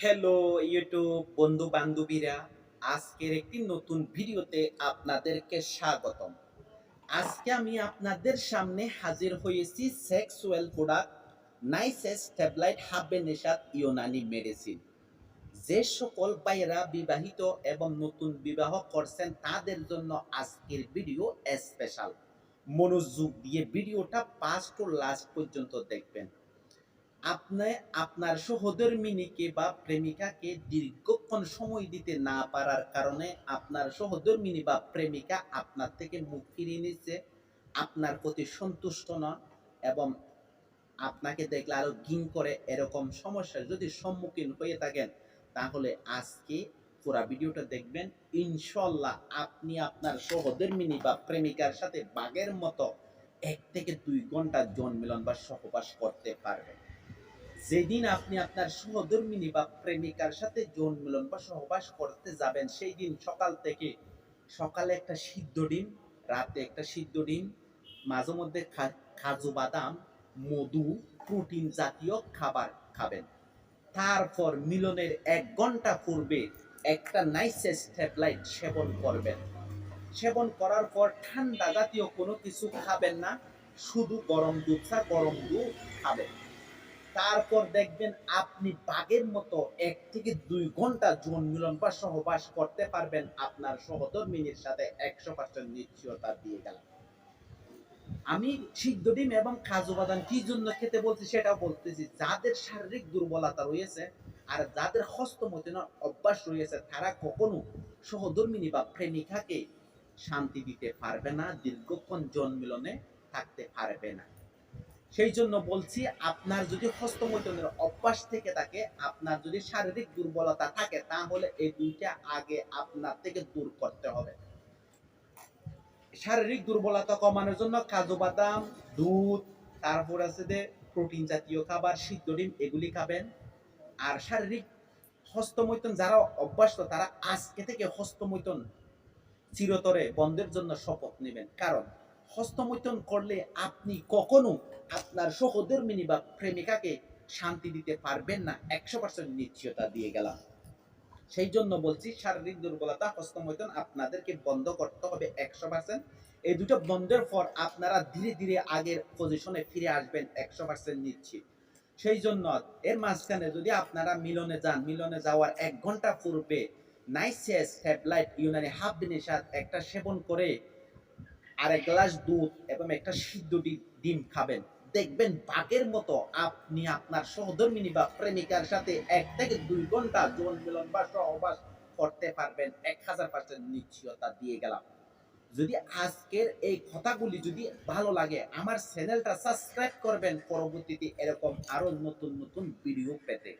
Hello YouTube বন্ধু বান্ধবীরা আজকের একটি নতুন ভিডিওতে আপনাদেরকে স্বাগতম। আজকে আমি আপনাদের সামনে হাজির হয়েছি সেক্সুয়াল প্রোডাক্ট নাইসেস ট্যাবলাইট হাবে নেশাত ইউনানি মেডিসিন যে সকল বাইরা বিবাহিত এবং নতুন বিবাহ করছেন, তাদের জন্য আজকের ভিডিও স্পেশাল মনোযোগ দিয়ে ভিডিওটা পাঁচ টু লাস্ট পর্যন্ত দেখবেন। আপনি আপনার সহধর্মিনীকে বা প্রেমিকাকে দীর্ঘক্ষণ সময় দিতে না পারার কারণে আপনার সহধর্মিনী বা প্রেমিকা আপনার থেকে মুখ ফিরিয়ে নিচ্ছে, আপনার প্রতি সন্তুষ্ট নন এবং আপনাকে দেখলে আরও ঘিন করে এরকম সমস্যার যদি সম্মুখীন হয়ে থাকেন, তাহলে আজকে পুরা ভিডিওটা দেখবেন। ইনশাল্লাহ আপনি আপনার সহধর্মিনী বা প্রেমিকার সাথে বাঘের মতো এক থেকে দুই ঘণ্টা জন্মিলন বা সহবাস করতে পারবেন। যেদিন আপনি আপনার সহধর্মিনী বা প্রেমিকার সাথে যৌন মিলন বা সহবাস করতে যাবেন, সেই দিন সকাল থেকে সকালে একটা সিদ্ধ ডিম, রাতে একটা সিদ্ধ ডিম, মাঝে মধ্যে কাজু বাদাম, মধু, প্রোটিন জাতীয় খাবার খাবেন। তারপর মিলনের এক ঘণ্টা পূর্বে একটা নাইসেস ট্যাবলাইট সেবন করবেন। সেবন করার পর ঠান্ডা জাতীয় কোনো কিছু খাবেন না, শুধু গরম দুধ গরম দুধ খাবেন। তারপর দেখবেন আপনি বাঘের মতো এক থেকে দুই ঘণ্টা যৌন মিলন বা সহবাস করতে পারবেন আপনার সহধর্মিনীর সাথে একশো পার্সেন্ট নিশ্চয়তা দিয়ে গেলাম। আমি সিদ্ধ ডিম এবং কাজু বাদাম কি জন্য খেতে বলছি সেটাও বলতেছি, যাদের শারীরিক দুর্বলতা রয়েছে আর যাদের হস্তমতিনের অভ্যাস রয়েছে, তারা কখনো সহধর্মিনী বা প্রেমিকাকে শান্তি দিতে পারবে না, দীর্ঘক্ষণ যৌন মিলনে থাকতে পারবে না। সেই জন্য বলছি, আপনার যদি হস্তমৈথুনের অভ্যাস থেকে থাকে, আপনার যদি শারীরিক দুর্বলতা থাকে, তাহলে এই দুইটা আগে আপনার থেকে দূর করতে হবে। শারীরিক দুর্বলতা কমানোর জন্য কাজু বাদাম, দুধ, তারপর আছে যে প্রোটিন জাতীয় খাবার, সিদ্ধ ডিম, এগুলি খাবেন। আর শারীরিক হস্তমৈথুন যারা অভ্যস্ত, তারা আজকে থেকে হস্তমৈথুন চিরতরে বন্ধের জন্য শপথ নেবেন। কারণ হস্তমৈথুন করলে আপনি কখনো আপনার সহধর্মিনী বা প্রেমিকাকে শান্তি দিতে পারবেন না। একশো পার্সেন্ট নিশ্চয়তা দিয়ে গেলাম। সেই জন্য বলছি, শারীরিক দুর্বলতা, হস্তমৈথুন আপনাদেরকে বন্ধ করতে হবে একশো পার্সেন্ট এই দুটো বন্ধের পর আপনারা ধীরে ধীরে আগের পজিশনে ফিরে আসবেন একশো পার্সেন্ট নিশ্চিত। সেই জন্য এর মাঝখানে যদি আপনারা মিলনে যান, মিলনে যাওয়ার এক ঘণ্টা পূর্বে নাইসেস ট্যাবলাইট ইউনানি হাফ দিনের সাথে একটা সেবন করে আর এক গ্লাস দুধ এবং একটা সিদ্ধ ডিম খাবেন। দেখবেন বাঘের মতো আপনি আপনার সহধর্মিনী বা প্রেমিকার সাথে এক থেকে দুই ঘণ্টা জীবন মিলন বা সহবাস করতে পারবেন। এক হাজার পার্সেন্ট নিশ্চয়তা দিয়ে গেলাম। যদি আজকের এই কথাগুলি যদি ভালো লাগে, আমার চ্যানেলটা সাবস্ক্রাইব করবেন। পরবর্তীতে এরকম আরও নতুন নতুন ভিডিও পেতে।